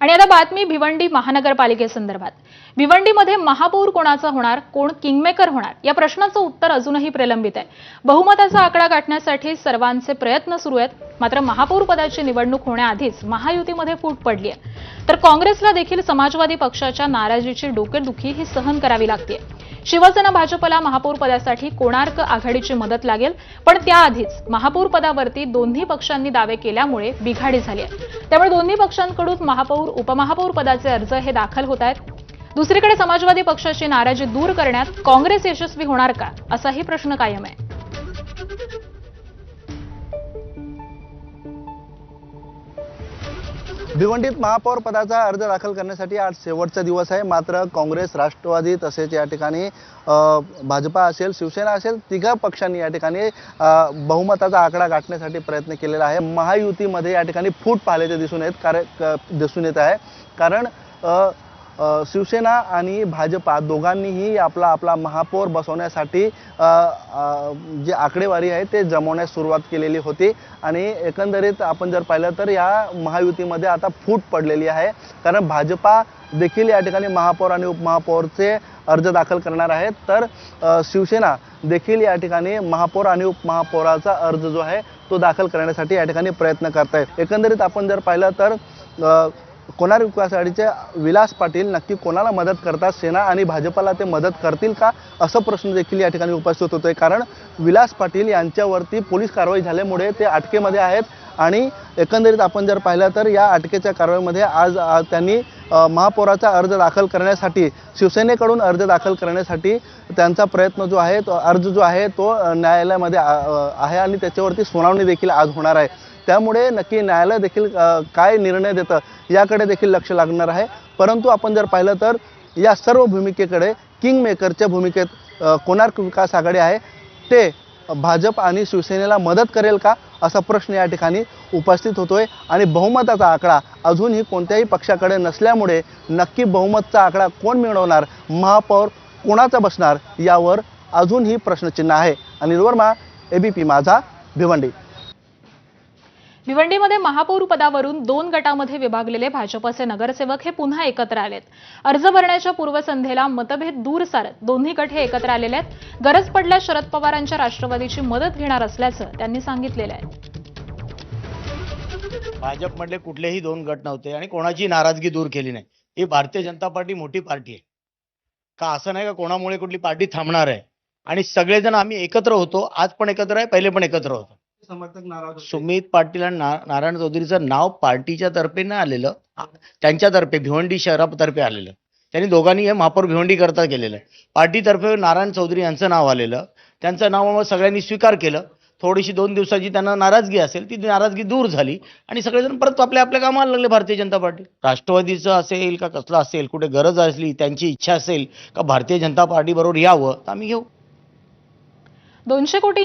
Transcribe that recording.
आणि आता बातमी भिवंडी महानगरपालिकेसंदर्भात भिवंडीमध्ये महापौर कोणाचा होणार कोण किंगमेकर होणार या प्रश्नाचं उत्तर अजूनही प्रलंबित आहे. बहुमताचा आकडा गाठण्यासाठी सर्वांचे प्रयत्न सुरू आहेत. मात्र महापौर पदाची निवडणूक होण्याआधीच महायुतीमध्ये फूट पडली आहे तर काँग्रेसला देखील समाजवादी पक्षाच्या नाराजीची डोकेदुखी ही सहन करावी लागते शिवसेना भाजपला महापौर पदासाठी कोणार्क आघाडीची मदत लागेल? पण त्याआधीच महापौर पदावरती दोन्ही पक्षांनी दावे केल्यामुळे बिघाडी झाली आहे. त्यामुळे दोन्ही पक्षांकडून महापौर उपमहापौर पदाचे अर्ज हे दाखल होत आहेत. दुसरीकडे समाजवादी पक्षाची नाराजी दूर करण्यात काँग्रेस यशस्वी होणार का? असाही प्रश्न कायम आहे. भिवंडीत महापौर पदाचा अर्ज दाखल करण्यासाठी आज शेवटचा दिवस आहे. मात्र काँग्रेस राष्ट्रवादी तसेच या ठिकाणी भाजपा असेल शिवसेना असेल तिघा पक्षांनी या ठिकाणी बहुमताचा आकडा गाठण्यासाठी प्रयत्न केलेला आहे. महायुतीमध्ये या ठिकाणी फूट पाहिल्याचे दिसून येत कारण क- दिसून येत आहे. कारण शिवसेना आणि भाजपा दोघांनीही आपला आपला महापौर बसवण्यासाठी जे आकडेवारी आहे ते जमवण्यास सुरुवात केलेली होती. आणि एकंदरीत आपण जर पाहिलं तर या महायुतीमध्ये आता फूट पडलेली आहे. कारण भाजपा देखील या ठिकाणी महापौर आणि उपमहापौरचे अर्ज दाखल करणार आहेत. तर शिवसेना देखील या ठिकाणी महापौर आणि उपमहापौराचा अर्ज जो आहे तो दाखल करण्यासाठी या ठिकाणी प्रयत्न करत आहेत एकंदरीत आपण जर पाहिलं तर कोणार विकास विलास पाटील नक्की कोणाला मदत करतात? सेना आणि भाजपाला ते मदत करतील का? असं प्रश्न देखील या ठिकाणी उपस्थित होतोय. कारण विलास पाटील यांच्यावरती पोलीस कारवाई झाल्यामुळे ते अटकेमध्ये आहेत. आणि एकंदरीत आपण जर पाहिलं तर या अटकेच्या कारवाईमध्ये आज त्यांनी महापौराचा अर्ज दाखल करण्यासाठी शिवसेनेकडून अर्ज दाखल करण्यासाठी त्यांचा प्रयत्न जो आहे तो अर्ज जो आहे तो न्यायालयामध्ये आहे आणि त्याच्यावरती सुनावणी देखील आज होणार आहे. त्यामुळे नक्की न्यायालय देखील काय निर्णय देतं याकडे देखील लक्ष लागणार आहे. परंतु आपण जर पाहिलं तर या सर्व भूमिकेकडे किंग मेकरच्या भूमिकेत कोणार्क विकास आघाडी आहे ते भाजप आणि शिवसेनेला मदत करेल का? असा प्रश्न या ठिकाणी उपस्थित होतोय. आणि बहुमताचा आकडा अजूनही कोणत्याही पक्षाकडे नसल्यामुळे नक्की बहुमतचा आकडा कोण मिळवणार महापौर कोणाचा बसणार यावर अजूनही प्रश्नचिन्ह आहे. आणि वर्मा पी माझा भिवंडी. भिवंडीमध्ये महापौर पदावरून दोन गटामध्ये विभागलेले भाजपचे नगरसेवक हे पुन्हा एकत्र आलेत. अर्ज भरण्याच्या पूर्वसंध्येला मतभेद दूर सारत दोन्ही गट हे एकत्र आलेले आहेत. गरज पडल्यास शरद पवारांच्या राष्ट्रवादीची मदत घेणार असल्याचं त्यांनी सांगितलेलं आहे. भाजपमधले कुठलेही दोन गट नव्हते आणि कोणाची नाराजगी दूर केली नाही. ही भारतीय जनता पार्टी मोठी पार्टी आहे. का असं नाही का कोणामुळे कुठली पार्टी थांबणार आहे? आणि सगळेजण आम्ही एकत्र होतो आज पण एकत्र आहे पहिले पण एकत्र होतो. समर्थक नाराज सुमित पाटील आणि ना- नारायण चौधरीचं नाव पार्टीच्या तर्फे नाही आलेलं आ- त्यांच्यातर्फे भिवंडी शहरातर्फे आलेलं. त्यांनी दोघांनी हे महापौर भिवंडी करता केलेलं. पार्टीतर्फे नारायण चौधरी यांचं नाव आलेलं. त्यांचं नाव मग सगळ्यांनी स्वीकार केलं. थोडीशी दोन दिवसाची त्यांना नाराजगी असेल ती नाराजगी दूर झाली आणि सगळेजण परत आपल्या आपल्या कामाला लागले भारतीय जनता पार्टी. राष्ट्रवादीचं असेल का कसलं असेल कुठे गरज असली त्यांची इच्छा असेल का भारतीय जनता पार्टी बरोबर यावं तर आम्ही घेऊ. दोनशे कोटी